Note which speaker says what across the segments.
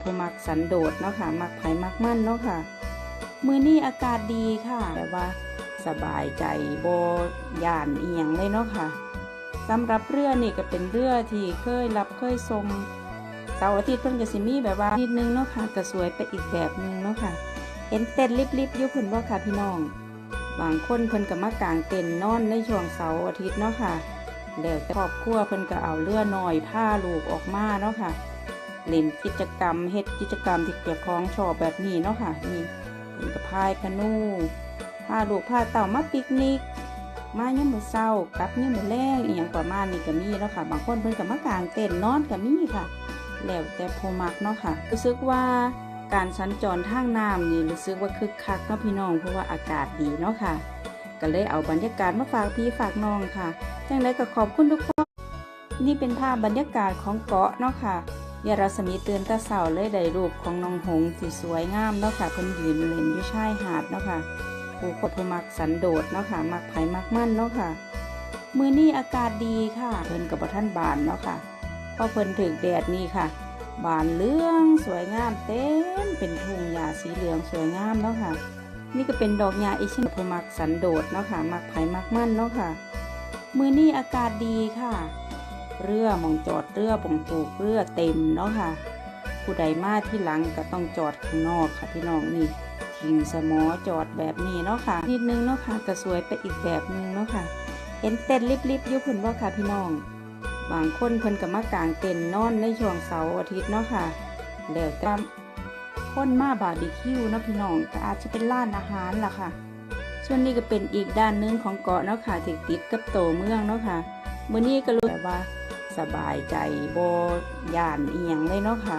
Speaker 1: ผู้มักสันโดษเนาะค่ะ มักไผ่มักมั่นเนาะค่ะ มือนี้อากาศดีค่ะแต่ว่าสบายใจโบย่านเอียงเลยเนาะค่ะสำหรับเรือนี่ก็เป็นเรือที่เคยรับเคยทรงเสาร์อาทิตย์เพิ่นก็สิมีแบบว่านิดนึงเนาะค่ะก็สวยไปอีกแบบนึงเนาะค่ะเห็นเต้นลิบๆอยู่เพิ่นบ่ค่ะพี่น้อง บางคนเพิ่นก็มากางเต็นท์นอนในช่วงเสาร์อาทิตย์เนาะค่ะแล้วครอบครัวเพิ่นก็เอาเรือหน้อยผ้าลูกออกมาเนาะค่ะ เล่นกิจกรรมเฮ็ดกิจกรรมที่เกี่ยวของชอบแบบนี้เนาะค่ะนี่เป็นกระพายคานูพาลูกพาเต่ามาปิกนิก มาเนี่ยมือเช้ากลับเนี่ยมือแลงอีหยังประมาณนี้ก็มีเนาะค่ะ บางคนเพิ่นก็มากางเต็นท์นอนก็มีค่ะ แล้วแต่ผู้มักเนาะค่ะรู้สึกว่าการสัญจรทางน้ำนี่รู้สึกว่าคึกคักเนาะพี่น้องเพราะว่าอากาศดีเนาะค่ะ ก็เลยเอาบรรยากาศมาฝากพี่ฝากน้องค่ะจังไดก็ขอบคุณทุกคนนี่เป็นภาพบรรยากาศของเกาะเนาะค่ะ ยารัศมีเตือนตาเสาเลยได้รูปของน้องหงสีสวยงามเนาะค่ะเพิ่นยืนเล่นอยู่ชายหาดเนาะค่ะผู้คนผู้มักสันโดษเนาะค่ะมักไผ่มักมั่นเนาะค่ะ มือนี้อากาศดีค่ะเพิ่นกับท่านบานเนาะค่ะเพอเพิ่นถึกแดดนี่ค่ะ บานเหลืองสวยงามเต็มเป็นทุ่งหญ้าสีเหลืองสวยงามเนาะค่ะ นี่ก็เป็นดอกหญ้าอีชินผู้มักสันโดษเนาะค่ะมักไผ่มักมั่นเนาะค่ะ มือนี้อากาศดีค่ะ เรือมองจอดเรือบ่งปลูกเรือเต็มเนาะค่ะ ผู้ใดมาที่หลังก็ต้องจอดข้างนอกค่ะพี่น้องนี่ทิ้งสมอจอดแบบนี้เนาะค่ะนิดนึงเนาะค่ะก็สวยไปอีกแบบนึงเนาะค่ะ เห็นเต้นลิบๆอยู่เพิ่นบ่ค่ะพี่น้อง บางคนเพิ่นก็มากางเต็นนอนในช่วงเสาร์อาทิตย์เนาะค่ะแล้วแต่คนมาบาร์บีคิวเนาะพี่น้องก็อาจจะเป็นร้านอาหารล่ะค่ะ ส่วนนี้ก็เป็นอีกด้านหนึงของเกาะเนาะค่ะที่ติดกับโตเมืองเนาะค่ะมื้อนี้ก็รู้แบบว่า สบายใจโบย่านเอียงเลยเนาะค่ะ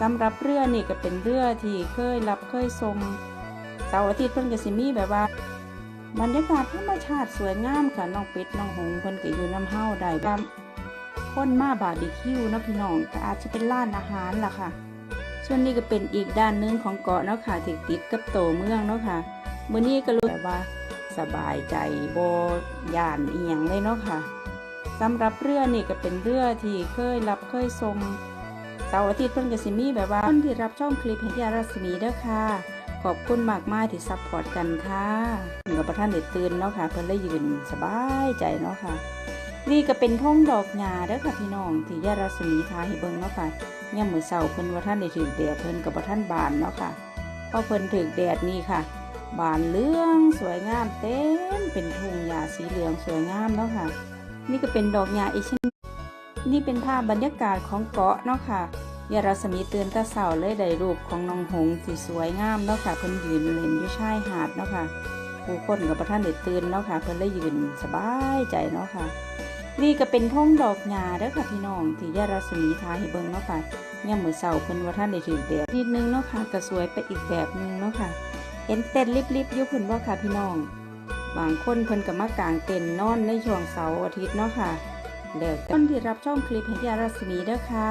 Speaker 1: สำหรับเรือนี่ก็เป็นเรือที่เคยรับเคยทรงเสาร์อาทิตย์เพิ่นก็สิมีแบบว่าบรรยากาศธรรมชาติสวยงามค่ะน้องเป็ดน้องหงส์เพิ่นก็อยู่น้ำเฮาได้แบบคนมาบาร์บีคิวนะพี่น้องก็อาจจะเป็นร้านอาหารล่ะค่ะ ส่วนนี้ก็เป็นอีกด้านหนึงของเกาะเนาะค่ะที่ติดกับโตเมืองเนาะค่ะเมื้อนี้ก็รู้แบบว่าสบายใจโบย่านเอียงเลยเนาะค่ะ สำหรับเรือนี่ก็เป็นเรือที่เคยรับเคยทรงเสาร์อาทิตย์เพิ่นก็สิมีแบบว่าคนที่รับช่องคลิปเห็นยารัศมีเด้อค่ะ ขอบคุณมากมายที่ซัพพอร์ตกันค่ะเพิ่นกับประท่านเด็ดตื่นเนาะค่ะ เพิ่นได้ยืนสบายใจเนาะค่ะ นี่ก็เป็นท่งดอกหญ้าเด้อค่ะพี่น้องที่ยารัศมีทาให้เบิ่งเนาะค่ะย่ามมื้อเช้าเพิ่นว่าท่านได้ถึกแดดเพิ่นกับประท่านบานเนาะค่ะพอเพิ่นถึกแดดนี่ค่ะ บานเหลืองสวยงามเต็มเป็นทุ่งหญ้าสีเหลืองสวยงามเนาะค่ะ นี่ก็เป็นดอกหญ้าอีกเช่นนี่เป็นภาพบรรยากาศของเกาะเนาะค่ะยารัศมีเตือนตาเสาเลยได้รูปของน้องหงส์สวยงามเนาะค่ะเพิ่นยืนเล่นอยู่ชายหาดเนาะค่ะผู้คนกับประท่านได้ตื่นเนาะค่ะเพิ่นเลยยืนสบายใจเนาะค่ะ นี่ก็เป็นท่งดอกหญ้าเด้อค่ะพี่น้องที่ยารัศมีทาให้เบิ่งเนาะค่ะย่ามมื้อเช้าเพิ่นว่าท่านได้ถือแดดนิดนึงเนาะค่ะก็สวยไปอีกแบบนึงเนาะค่ะเห็นเต้นลิบๆอยู่เพิ่นบ่ค่ะพี่น้อง บางคนเพิ่นก็มากางเต็นนอนในช่วงเสาร์อาทิตย์เนาะค่ะแล้วต่คนที่รับช่องคลิปเห็นยารัศมีเด้อค่ะ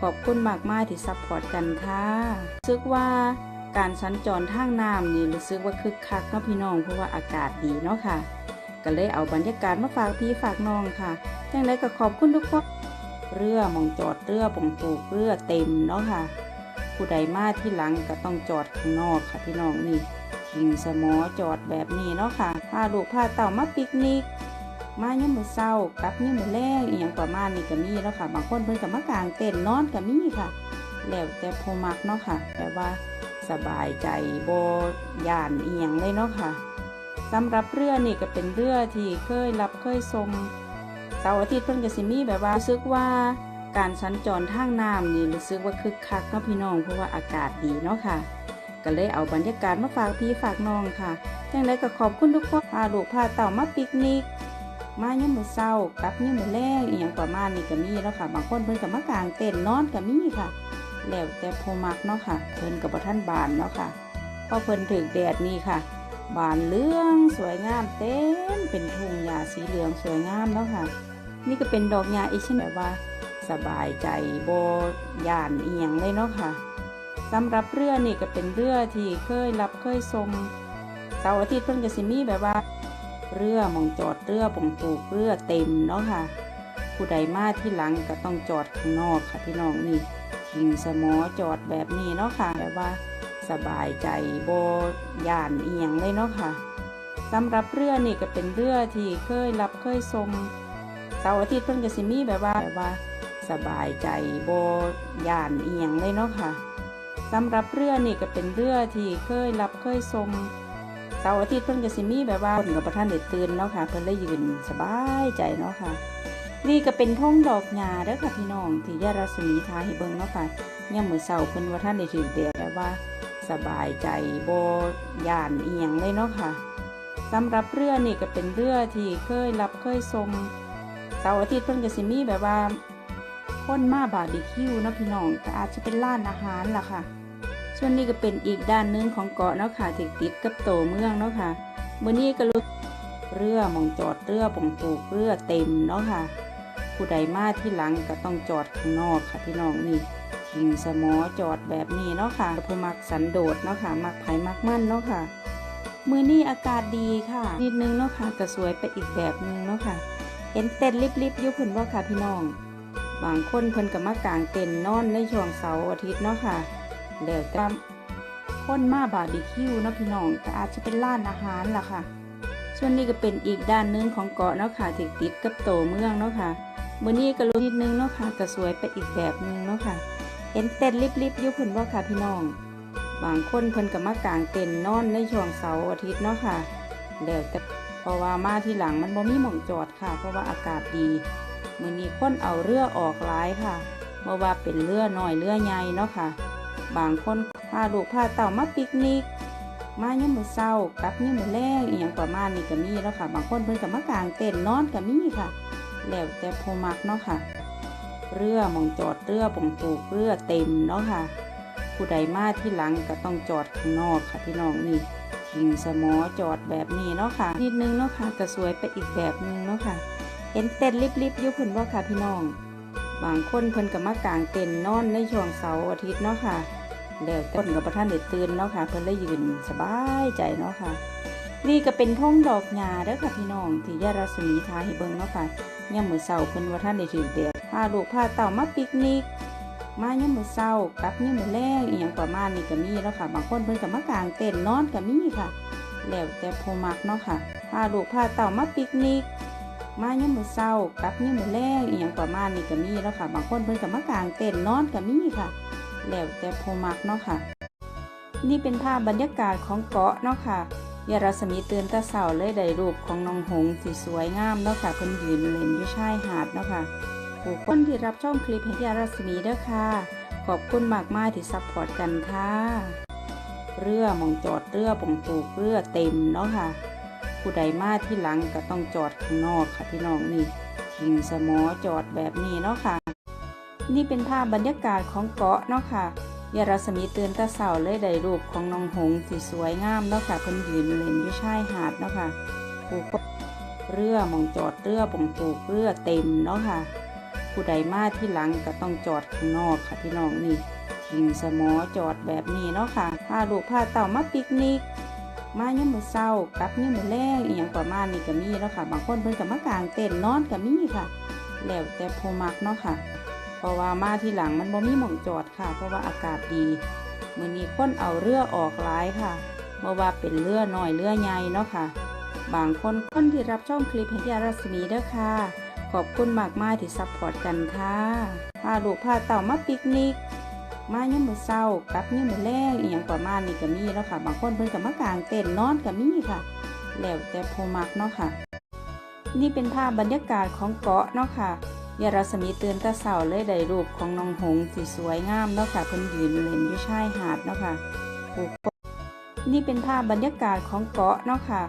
Speaker 1: ขอบคุณมากมายที่ซัพพอร์ตกันค่ะรู้สึกว่าการสัญจรทางน้ำนี่รู้สึกว่าคึกคักเนาะพี่น้องเพราะว่าอากาศดีเนาะค่ะ ก็เลยเอาบรรยากาศมาฝากพี่ฝากน้องค่ะจังไรก็ขอบคุณทุกคนเรือมองจอดเรือบ่งปลูกเรือเต็มเนาะค่ะ ผู้ใดมาที่หลังก็ต้องจอดข้างนอกค่ะพี่น้องนี่ ทิ้งสมอจอดแบบนี้เนาะค่ะพาลูกพาเต่ามาปิกนิก มาเนี่ยมือเช้ากลับเนี่ยมือแลงอีหยังประมาณนี้ก็มีเนาะค่ะ บางคนเพิ่นก็มากางเต็นนอนก็มีค่ะ แล้วแต่ผู้มักเนาะค่ะ แต่ว่าสบายใจโบย่านเอียงเลยเนาะค่ะสำหรับเรือนี่ก็เป็นเรือที่เคยรับเคยทรงเสาร์อาทิตย์เพิ่นก็สิมีแบบว่ารู้สึกว่าการสัญจรทางน้ำนี่รู้สึกว่าคึกคักเนาะพี่น้องเพราะว่าอากาศดีเนาะค่ะ ก็เลยเอาบรรยากาศมาฝากพี่ฝากน้องค่ะจังไรก็ขอบคุณทุกคนพาลูกพาเต่ามาปิกนิก มาเนี่ยมมื้อเช้ากับเนี่ยมมื้อแลงอีหยังประมาณนี้ก็มีแล้วค่ะ บางคนเพิ่นก็มากางเต็นนอนก็มีค่ะ แล้วแต่ผู้มักเนาะค่ะ เพิ่นกับท่านบานเนาะค่ะพอเพิ่นถึกแดดนี่ค่ะ บานเหลืองสวยงามเต็มเป็นทุ่งหญ้าสีเหลืองสวยงามเนาะค่ะ นี่ก็เป็นดอกหญ้าอีกเช่นแบบว่า สบายใจโบย่านเอียงเลยเนาะค่ะ สำหรับเรือนี่ก็เป็นเรือที่เคยรับเคยทรงเสาร์อาทิตย์เพิ่นก็สิมีแบบว่า เรือมองจอดเรือบ่งปลูกเรือเต็มเนาะค่ะ ผู้ใดมาที่หลังก็ต้องจอดข้างนอกค่ะพี่น้องนี่ทหิงสมอจอดแบบนี้เนาะค่ะแบบว่าสบายใจโบย่านเอียงเลยเนาะค่ะสำหรับเรือนี่ก็เป็นเรือที่เคยรับเคยชมเสาร์อาทิตย์เพิ่งจะสิมีแบบว่าแบบว่า สบายใจโบย่านเอียงเลยเนาะค่ะ สำหรับเรือนี่ก็เป็นเรือที่เคยรับเคยชมเสาร์อาทิตย์เพิ่งจะสิมีแบบว่าคนกับประท่านเด็ดตื่นเนาะค่ะ เพิ่นเลยยืนสบายใจเนาะค่ะ นี่ก็เป็นท่งดอกหญ้าเด้อค่ะพี่น้องที่ยารัศมีทาให้เบิ่งเนาะค่ะยามมื้อเช้าเพิ่นว่าท่านได้ถือแดดแบบว่าสบายใจบ่ย่านเอียงเลยเนาะค่ะสำหรับเรือนี่ก็เป็นเรือที่เคยรับเคยชมเสาร์อาทิตย์เพิ่นก็สิมีแบบว่าคนมาบาร์บีคิวเนาะพี่น้องก็อาจจะเป็นร้านอาหารล่ะค่ะ ส่วนนี้ก็เป็นอีกด้านหนึงของเกาะเนาะค่ะที่ติดกับโตเมืองเนาะค่ะมื้อนี้ก็รู้เรือมองจอดเรือปงปลูกเรือเต็มเนาะค่ะ ผู้ใดมาที่หลังก็ต้องจอดข้างนอกค่ะพี่น้องนี่ทิ้งสมอจอดแบบนี้เนาะค่ะผู้มักสันโดษเนาะค่ะมักไผ่มักมั่นเนาะค่ะมือนี้อากาศดีค่ะนิดนึงเนาะค่ะก็สวยไปอีกแบบนึงเนาะค่ะ เห็นเต็นท์ริบๆอยู่พุ่นว่าค่ะพี่น้อง บางคนเพิ่นก็มากางเต็นนอนในช่วงเสาร์อาทิตย์เนาะค่ะ แล้วแต่คนมาบาร์บีคิวเนาะพี่น้องก็อาจจะเป็นร้านอาหารล่ะค่ะ ส่วนนี้ก็เป็นอีกด้านหนึงของเกาะเนาะค่ะที่ติดกับโตเมืองเนาะค่ะมื้อนี้ก็รู้นิดนึงเนาะค่ะก็สวยไปอีกแบบนึงเนาะค่ะ เห็นเต็นท์ริบๆอยู่พุ่นว่าค่ะพี่น้อง บางคนเพิ่นก็มากางเต็นท์นอนในช่วงเสาร์อาทิตย์เนาะค่ะแล้วแต่เพราะว่ามาที่หลังมันบ่มีหม่องจอดค่ะ เพราะว่าอากาศดีมื้อนี้คนเอาเรือออกหลายค่ะบ่ว่าเป็นเรือน้อยเรือใหญ่เนาะค่ะ บางคนพาลูกพาเต่ามาปิกนิก มาเนี่ยมมื้อเช้ากลับเนี่ยมมื้อแรงอีหยังประมาณนี้ก็มีแล้วค่ะ บางคนเพิ่นก็มากางเต็นนอนก็มีค่ะ แล้วแต่ผู้มักเนาะค่ะ เรือมองจอดเรือปงปลูกเรือเต็มเนาะค่ะ ผู้ใดมาที่หลังก็ต้องจอดข้างนอกค่ะพี่น้องนี่ทิ้งสมอจอดแบบนี้เนาะค่ะ นิดนึงเนาะค่ะก็สวยไปอีกแบบนึงเนาะค่ะ เห็นเต็นริบๆอยู่พุ่นว่าค่ะพี่น้อง บางคนเพิ่นก็มากางเต็นนอนในช่วงเสาร์อาทิตย์เนาะค่ะแล้วต่คนกับประท่านเด็ดตื่นเนาะค่ะ เพิ่นเลยยืนสบายใจเนาะค่ะ นี่ก็เป็นท่งดอกหญ้าเด้อค่ะพี่น้องที่ยารัศมีทาให้เบิ่งเนาะค่ะยามมื้อเช้าเพิ่นว่าท่านได้ถือแดดพาลูกพาเต่ามาปิกนิกมายามมื้อเช้ากลับยามมื้อแลงอีหยังประมาณนี้ก็มีแล้วค่ะ บางคนเพิ่นก็มากางเต็นนอนก็มีค่ะ แล้วแต่ผู้มักเนาะค่ะพาลูกพาเต่ามาปิกนิก มายามมื้อเช้ากลับยามมื้อแลงอีหยังประมาณนี้ก็มีแล้วค่ะ บางคนเพิ่นก็มากางเต็นนอนก็มีค่ะ แล้วแต่ผู้มักเนาะค่ะ นี่เป็นภาพบรรยากาศของเกาะเนาะค่ะยารัศมีเตือนตาเสาเลยได้รูปของน้องหงส์สวยงามเนาะค่ะเพิ่นยืนเล่นอยู่ชายหาดเนาะค่ะผู้คนที่รับชมคลิปให้ยารัศมีเด้อค่ะ ขอบคุณมากมากที่ซัพพอร์ตกันค่ะ เรือมองจอดเรือปงปลูกเรือเต็มเนาะค่ะ ผู้ใดมาที่หลังก็ต้องจอดข้างนอกค่ะพี่น้องนี่ทิ้งสมอจอดแบบนี้เนาะค่ะ นี่เป็นภาพบรรยากาศของเกาะเนาะค่ะยารัศมีเตือนตาเสาเลยได้รูปของน้องหงส์ที่สวยงามเนาะค่ะเพิ่นยืนเล่นอยู่ชายหาดเนาะค่ะผู้คนเรือมองจอดเรือปงปลูกเรือเต็มเนาะค่ะ ผู้ใดมาที่หลังก็ต้องจอดข้างนอกค่ะพี่น้องนี่ทิ้งสมอจอดแบบนี้เนาะค่ะพาลูกพาเต่ามาปิกนิก มายามมื้อเช้ากลับยามมื้อแลงอีหยังประมาณนี้ก็มีแล้วค่ะ บางคนเพิ่นก็มากางเต็นนอนก็มีค่ะ แล้วแต่ผู้มักเนาะค่ะ เพราะว่ามาที่หลังมันบ่มีหม่องจอดค่ะ เพราะว่าอากาศดีมือนี้คนเอาเรือออกหลายค่ะเมื่อว่าเป็นเรือหน้อยเรือใหญ่เนาะค่ะ บางคนคนที่รับช่องคลิปเห็นยารัศมีเด้อค่ะ ขอบคุณมากมายที่ซัพพอร์ตกันค่ะพาลูกพาเต่ามาปิกนิก มายามมื้อเช้ากับยามมื้อแลงอีหยังประมาณนี้ก็มีแล้วค่ะ บางคนเพิ่นก็มากางเต็นท์นอนก็มีค่ะ แล้วแต่ผู้มักเนาะค่ะ นี่เป็นภาพบรรยากาศของเกาะเนาะค่ะยารัศมีเตือนตาเสาเลยได้รูปของน้องหงสีสวยงามเนาะค่ะเพิ่นยืนเล่นอยู่ชายหาดเนาะค่ะผู้คนนี่เป็นภาพบรรยากาศของเกาะเนาะค่ะ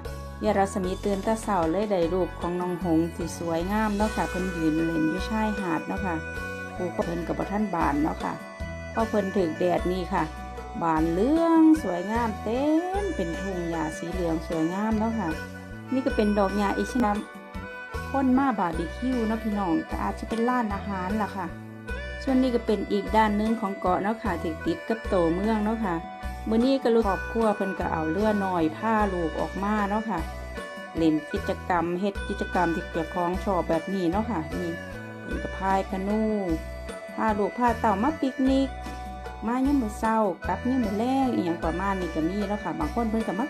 Speaker 1: ยารัศมีเตือนตาเสาเลยได้รูปของน้องหงสีสวยงามเนาะค่ะเพิ่นยืนเล่นอยู่ชายหาดเนาะค่ะผู้คนเพิ่นกับท่านบานเนาะค่ะ พอเพิ่นถึกแดดนี่ค่ะ บานเหลืองสวยงามเต็มเป็นทุ่งหญ้าสีเหลืองสวยงามเนาะค่ะ นี่ก็เป็นดอกหญ้าอีกชนิดคนมาบาร์บีคิวเนาะพี่น้องก็อาจจะเป็นร้านอาหารล่ะค่ะ ส่วนนี้ก็เป็นอีกด้านหนึงของเกาะเนาะค่ะที่ติดกับโตเมืองเนาะค่ะมื้อนี้ก็ลูกครอบครัวเพิ่นก็เอาเรือหน้อยผ้าลูกออกมาเนาะค่ะเล่นกิจกรรมเฮ็ดกิจกรรมที่เกี่ยวของชอบแบบนี้เนาะค่ะนี่เป็นกระพายคานู พาลูกพาเต่ามาปิกนิก มายังมือเศร้ากลับยังมือแลงอีหยังประมาณนี้ก็มีแล้วค่ะ บางคนเพิ่นก็มา